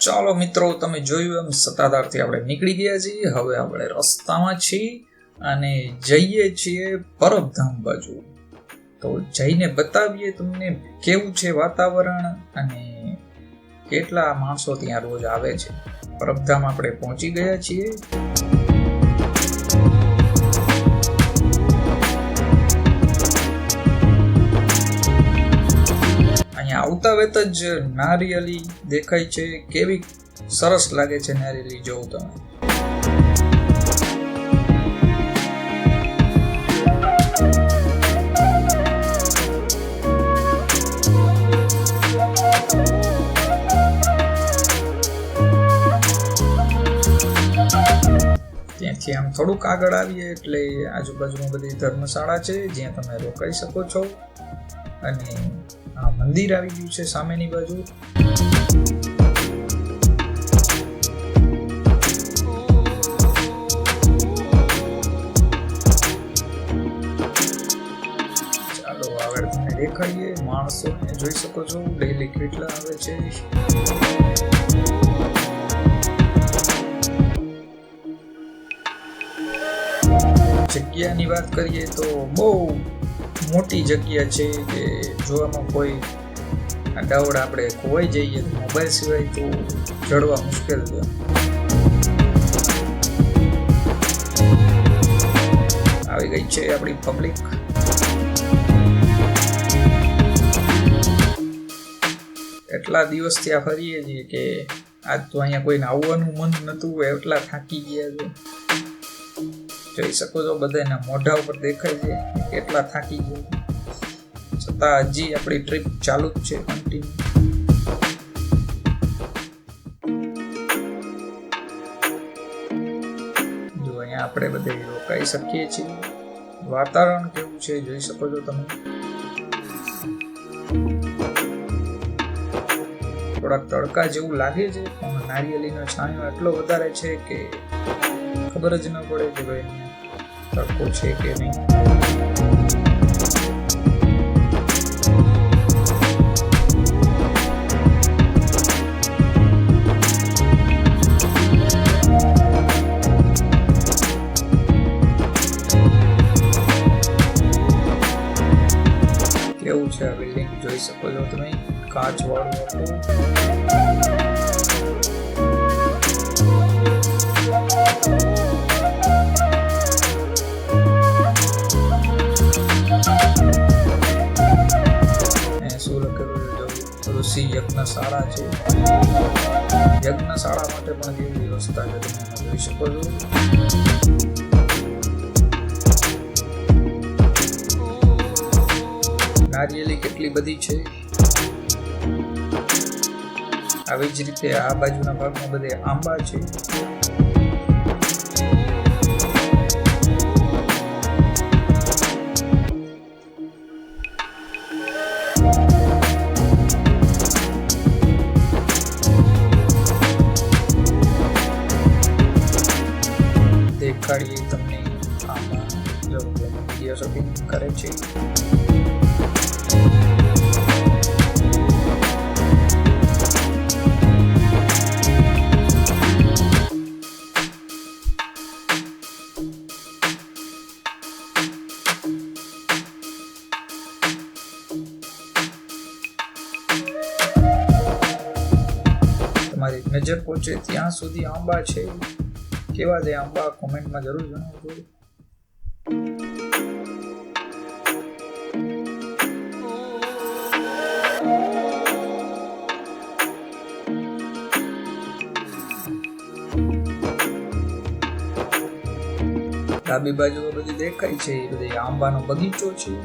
ચાલો મિત્રો, તમે જોયું એમ સત્તાધારથી આપણે નીકળી ગયા છીએ. હવે આપણે રસ્તામાં છીએ અને જઈએ છીએ પરબધામ બાજુ. તો જઈને બતાવીએ તમને કેવું છે વાતાવરણ અને કેટલા માણસો ત્યાં રોજ આવે છે. પરબધામ આપણે પહોંચી ગયા છીએ. આવતા વેત જ નારિયેલી દેખાય છે. કેવી સરસ લાગે છે નારિયેલી જોઉં તમે. ત્યાંથી આમ થોડુંક આગળ આવીએ, એટલે આજુબાજુમાં બધી ધર્મશાળા છે, જ્યાં તમે રોકાઈ શકો છો. અને મંદિર આવી ગયું છે સામેની બાજુ. ચાલો આગળ તમને દેખાડીએ. માણસો જોઈ શકો છો. ડેલી કેટલા આવે છે. જગ્યાની વાત કરીએ તો બહુ મોટી જગ્યા છે કે જોવામાં કોઈ ડાવડ આપણે ખોવાઈ જઈએ તો મોબાઈલ સિવાય તો ચડવા મુશ્કેલ છે. આવી ગઈ છે આપણી પબ્લિક એટલા દિવસથી આ ફરીએ છીએ કે આજ તો અહીંયા કોઈને આવવાનું મન નહોતું એટલા થાકી ગયા છે. જોઈ શકો છો બધાના મોઢા ઉપર દેખાય છે કેટલા થાકી ગયા. છતાં હજી આપણી ટ્રીપ ચાલુ જ છે કન્ટિન્યુ અહીંયા આપણે બધે રોકાઈ શકીએ છીએ. વાતાવરણ કેવું છે, જોઈ શકો છો તમે. થોડાક તડકા જેવું લાગે છે, પણ નારિયેળીનો છાંયો એટલો વધારે છે કે ખબર જ ન પડે કે ભાઈ તડકો છે કે નહીં કેવું છે આ બિલ્ડિંગ જોઈ શકો છો તમે કાચ વાળું હતું છે યજ્ઞશાળા છે. યજ્ઞશાળા માટે પણ કેવી વ્યવસ્થા છે તમે જોઈ શકો છો. નારિયેલી કેટલી બધી છે. આવી જ રીતે આ બાજુના ભાગમાં બધે આંબા છે. નજર પહોંચે ત્યાં સુધી આંબા છે. કેવા છે આંબા? કોમેન્ટમાં જરૂર જણાવજો. ડાબી બાજુ બધી દેખાય છે, એ બધી આંબાનો બગીચો છે.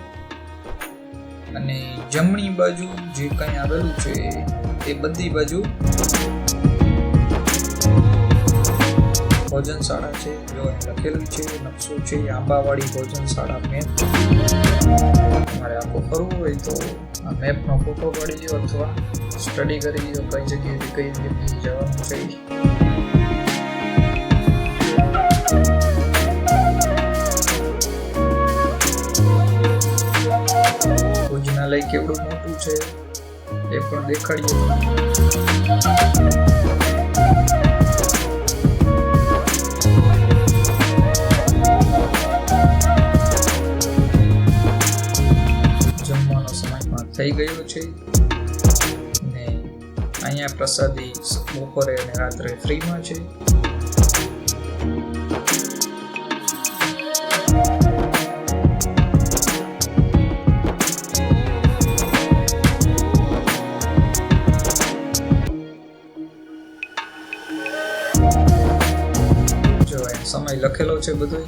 અને જમણી બાજુ જે કંઈ આવેલું છે, એ બધી બાજુ ભોજનશાળા છે, જો લખેલું છે, નકશો છે, આંબાવાડી ભોજનશાળા મેપ. તમારે આખો ફરવું હોય તો આ મેપનો ફોટો પાડી લ્યો અથવા સ્ટડી કરી લ્યો કઈ જગ્યાએથી કઈ જગ્યાએ જવાનું છે. ભોજનાલય કેવડું મોટું છે, એ પણ દેખાડીએ. ગયો છે. ને અહીંયા પ્રસાદી બપોરે અને રાત્રે ફ્રીમાં છે. સમય લખેલો છે બધો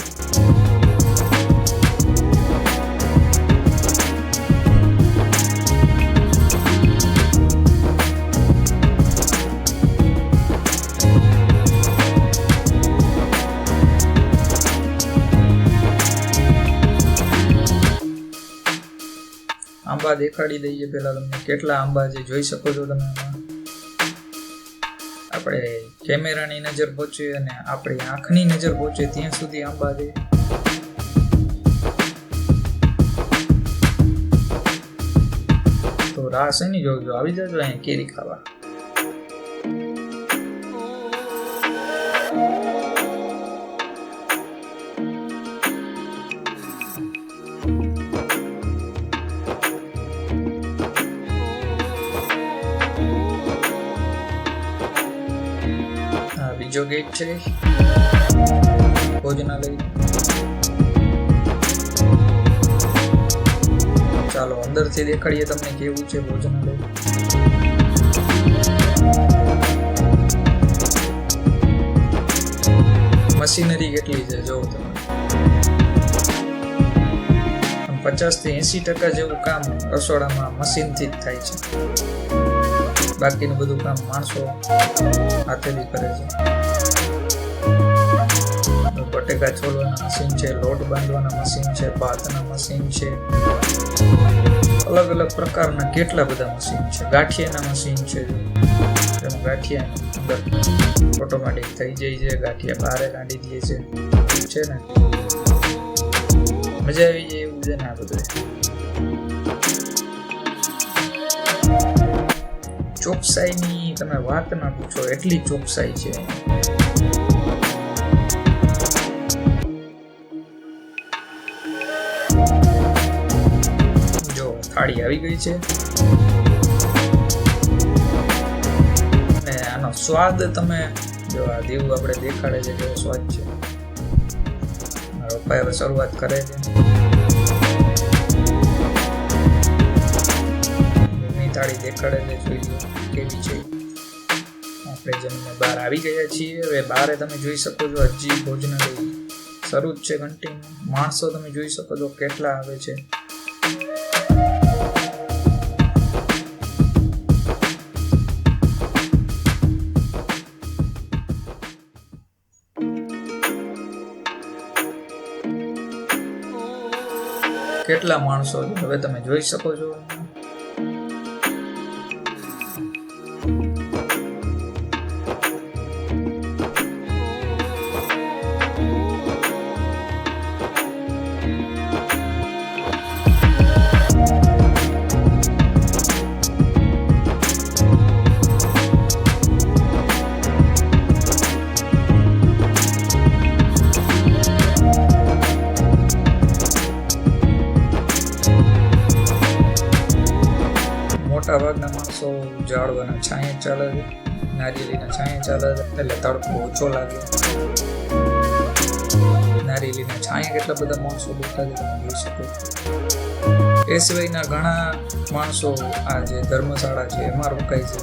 આંબા દેખાડી દઈએ પહેલાં તમને. કેટલા આંબા છે જોઈ શકો છો તમે આપણે કેમેરાની નજર પહોંચે અને આપણી આંખની નજર પહોંચે ત્યાં સુધી આંબા છે. તો રાહ એની જોજો આવી જજો અહીંયા કેરી ખાવા. બીજો છે. ભોજનાલય. ચાલો અંદરથી દેખાડીએ તમને કેવું છે ભોજનાલય. મશીનરી કેટલી છે જોવો તમે. પચાસથી એસી ટકા જેવું કામ રસોડામાં મશીનથી જ થાય છે. બાકીનું બધું કામ માણસો હાથેથી કરે છે. બટેકા છોલવાના મશીન છે, લોટ બાંધવાના મશીન છે, ભાતના મશીન છે. અલગ અલગ પ્રકારના કેટલા બધા મશીન છે. ગાંઠિયાના મશીન છે. એમ ગાંઠિયા ઓટોમેટિક થઈ જાય છે, ગાંઠિયા બહાર કાઢી દે છે. છે ને? મજા આવી જાય એવું છે ને આ બધું. ચોકસાઈની તમે વાત ના પૂછો, એટલી ચોકસાઈ છે. જો થાળી આવી ગઈ છે. અને આનો સ્વાદ તમે જો આ દેવું આપણે દેખાડે છે, કેવો સ્વાદ છે. મારો પપ્પા હવે શરૂઆત કરે છે. થાળી દેખાડે જોઈ કેવી છે. આપણે જમીને બહાર આવી ગયા છીએ, હવે બહાર તમે જોઈ શકો છો હજી ભોજનાલય શરૂ જ છે કન્ટિન્યુ માણસો તમે જોઈ શકો છો કેટલા આવે છે. કેટલા માણસો હવે તમે જોઈ શકો છો. મોટા ભાગના માણસો ઝાડવાના છાંયે ચાલે છે નારિયેળીના છાંયે ચાલે છે, એટલે તડકો ઓછો લાગે. નારિયેળીના છાંયે કેટલા બધા માણસો બેઠા છે, તમે જોઈ શકો. એ સિવાયના ઘણા માણસો આ જે ધર્મશાળા છે, એમાં રોકાય છે.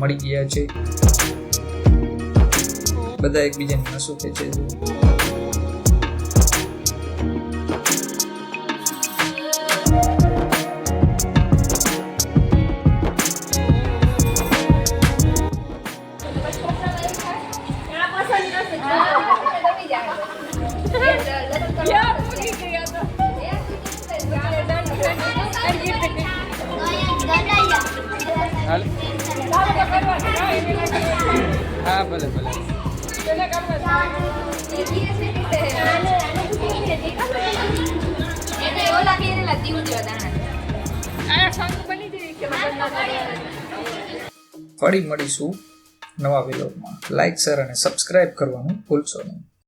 મળી ગયા છે. બધા એકબીજાની નસો ખેંચે છે. હા ભલે ભલે. ફરી મળીશું નવા વિલોગમાં લાઇક શેર અને સબસ્ક્રાઇબ કરવાનું ભૂલશો નહીં.